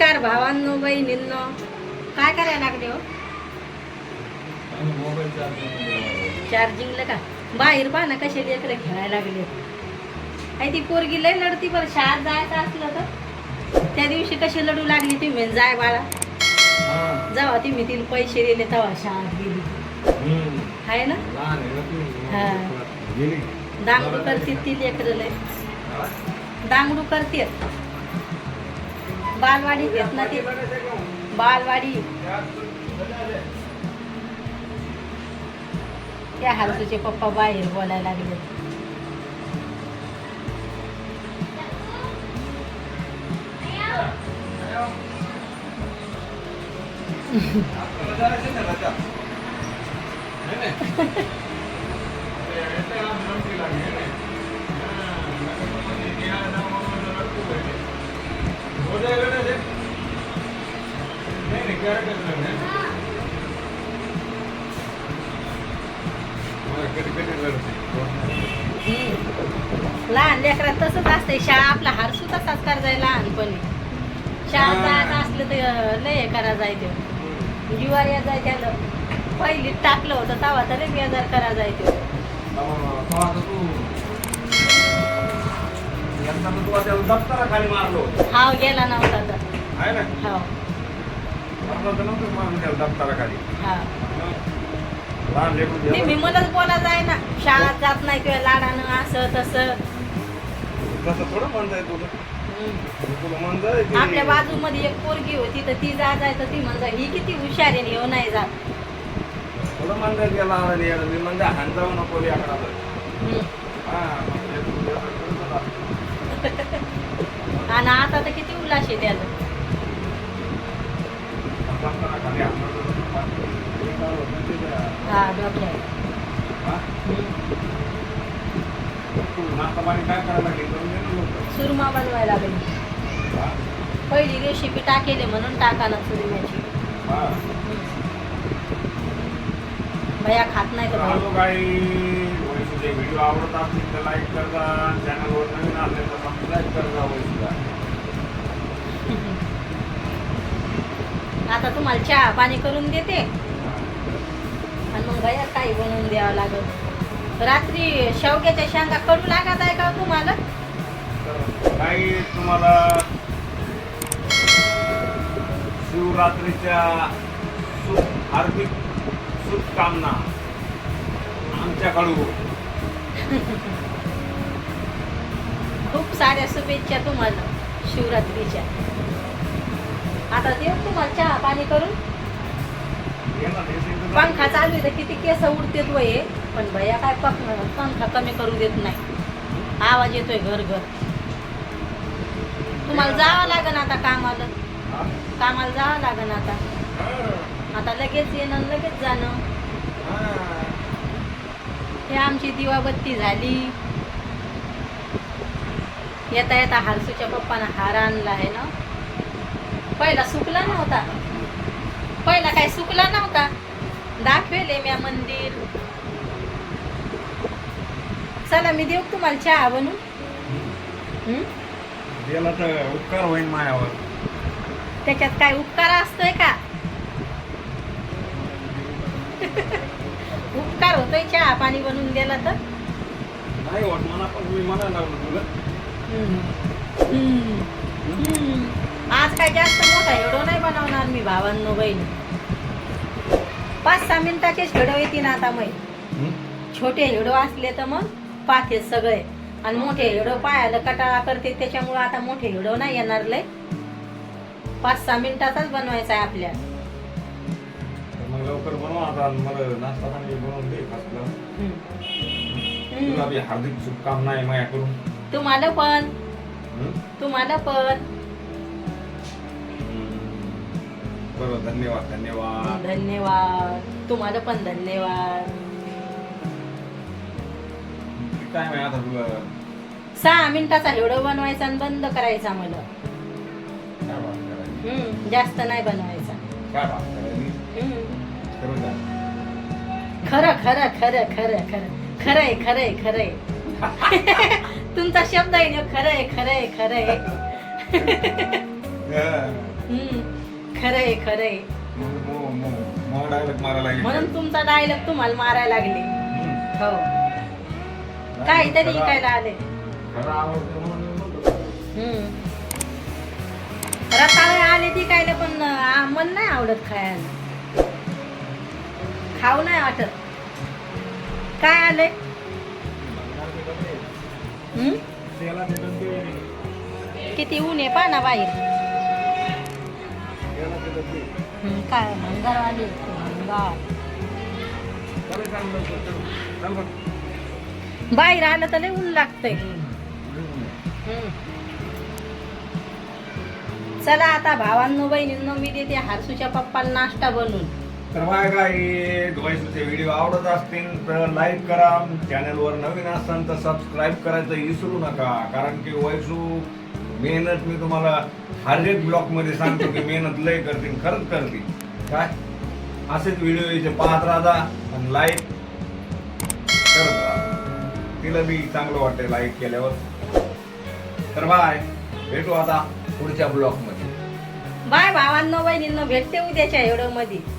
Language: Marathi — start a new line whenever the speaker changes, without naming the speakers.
नमस्कार भावांनो बहिणींनो. काय करायला लागले हो? चार्जिंगला का? बाहेर पहा ना कसे लेकरं खेळायला लागले. काही ती पोरगी लय लढती बरं. शाळेत जायचं असलं तर. त्या दिवशी कशी लढू लागली ती म्हणजे जाय बाळा.
हा.
जेव्हा तुम्ही तिला पैसे दिले तेव्हा शाळेत गेली. आहे ना
ती.
हा. दांगडू करते ती लेकरं लय. दांगडू करते. बालवाडी घेत ना ती. बालवाडी. त्या हालतूचे पप्पा बाहेर बोलायला लागले. लहान लेकरात तसंच असतंय. शाळा आपला हारसू तसाच करायचा लहानपणी. शाळा
हा.
जायचं असलं तर लय हे करा जायचं. जीवार या जाय त्याला पहिलीत टाकलं होतं तवा तर लय बेजार करा जायचं. हाव गेला नव्हता तर.
आहे नव्हतं दप्तराखाली
हा
लहान
मी मलाच ना शाळात जात नाही किंवा लाडानं असं तसं
तसं थोडं म्हणता येत तुला
हम्म.
तुला म्हणता येत की-
आपल्या बाजूमध्ये एक पोरगी होती तर ती जा जाय तर ती म्हणता ही किती हुशार आहे ह्यो नाही जात
तुला म्हणता येत गेला आणि याला मी म्हणते हाण जाऊ नको लेकराला.
हम्म.
हा लेकरं.
आणि आता तर किती उल्हास आहे त्याला सुरमा बनवायला लागली? पहिली रेसिपी टाकेले म्हणून टाका ना सुरम्याची. भया खात नाही तर
व्हिडिओ आवडत असतील तर लाईक करता चॅनलवर नवीन आले तर सबस्क्राईब करता वैशूला
आता तुम्हाला चहा पाणी करून देते. आणि मग भया काही बनवून द्यावं लागल. रात्री शेवग्याच्या शेंगा कडू लागत आहे का तुम्हाला?
काही तुम्हाला शिवरात्रीच्या हार्दिक शुभकामना आमच्याकडून
खूप साऱ्या शुभेच्छा तुम्हाला शिवरात्रीच्या. आता देऊ तुम्हाला चहा पाणी करून. पंखा चालू आहे तर किती केस उडतेत वय पण भैया काय पकणार पंखा कमी करू देत नाही. आवाज येतोय घर घर. तुम्हाला जावं लागन आता कामाला. कामाला जावं लागन आता. आता लगेच येणं आणि लगेच जाणं.
हे
आमची दिवाबत्ती झाली. येता येता हारसूच्या पप्पानं हार आणला आहे ना. पहिला सुकला नव्हता. पहिला काय सुकला नव्हता? दाखवेले म्या मंदिर. चला मी देऊ तुम्हाला चहा
तर उपकार होईल मायावर.
त्याच्यात काय उपकार असतोय का? उपकार होतोय चहा पाणी बनवून दिला तर?
नाही वाट म्हणा पण मी म्हणायला लागलो तुला.
आज काय जास्त मोठा हेडो नाही बनवणार मी भावांनो बहीण. पाच सहा मिनिटाचेच हेडो येतील आता मग? छोटे हेडो असले तर मग पाहते सगळे. आणि मोठे हेडो पायाला कटाळा करते त्याच्यामुळे आता मोठे हेडो नाही येणार लय. पाच सहा मिनिटाचाच बनवायचा आहे आपल्या.
मग लवकर बनव आता मला नाश्ता पाणी बनवून दे खासला. तुला हार्दिक शुभकामना आहे माझ्याकडून
तुम्हाला पण? तुम्हाला पण.
बरं धन्यवाद धन्यवाद.
धन्यवाद. तुम्हाला पण धन्यवाद.
काय माहिती आता तुला
सहा मिनिटाचा हेडो बनवायचा आणि बंद करायचा मला
काय बात करायची?
हम्म, जास्त नाही बनवायचा.
काय बात करायची?
हम्म.
करू द्या.
खरं खरं खरं खरं खरं. खरंय खरंय खरंय. तुमचा शब्द आहे ना खरंय खरंय खरंय
हा.
हम्म. खरंय खरंय
मग डायरेक्ट मारायला गेले.
म्हणून तुमचा डायलॉग तुम्हाला मारायला लागले
हम्म.
हो काहीतरी
खरं-
इकायला आले
खरं आवडतं म्हणून मी म्हणतो.
हम्म. रताळे आले ती कायले पण आ, मन नाही आवडत खायला खाऊ नाही वाटत काय आले किती ऊन आहे पहा ना बाहेर. काय भंगार. आली बाहेर आलं तर लय ऊन लागतंय. चला आता भावांनो बहिणींनो मी देते हारसूच्या पप्पाला नाश्ता बनवून.
तर बाय काय डोळ्याचे व्हिडिओ आवडत असतील तर लाईक करा. चॅनलवर नवीन असाल तर सबस्क्राईब करायचं विसरू नका. कारण की वैसू मेहनत मी तुम्हाला हर एक मध्ये सांगतो की मेहनत लय करतील खरंच करतील. काय? असेच व्हिडिओ इथे पाहत राहा आणि लाईक करत तिला बी चांगलं वाटतं लाईक केल्यावर. तर बाय भेटू आता पुढच्या ब्लॉकमध्ये
बाय भावांना बहिणींना भेटते उद्याच्या एवढं मध्ये.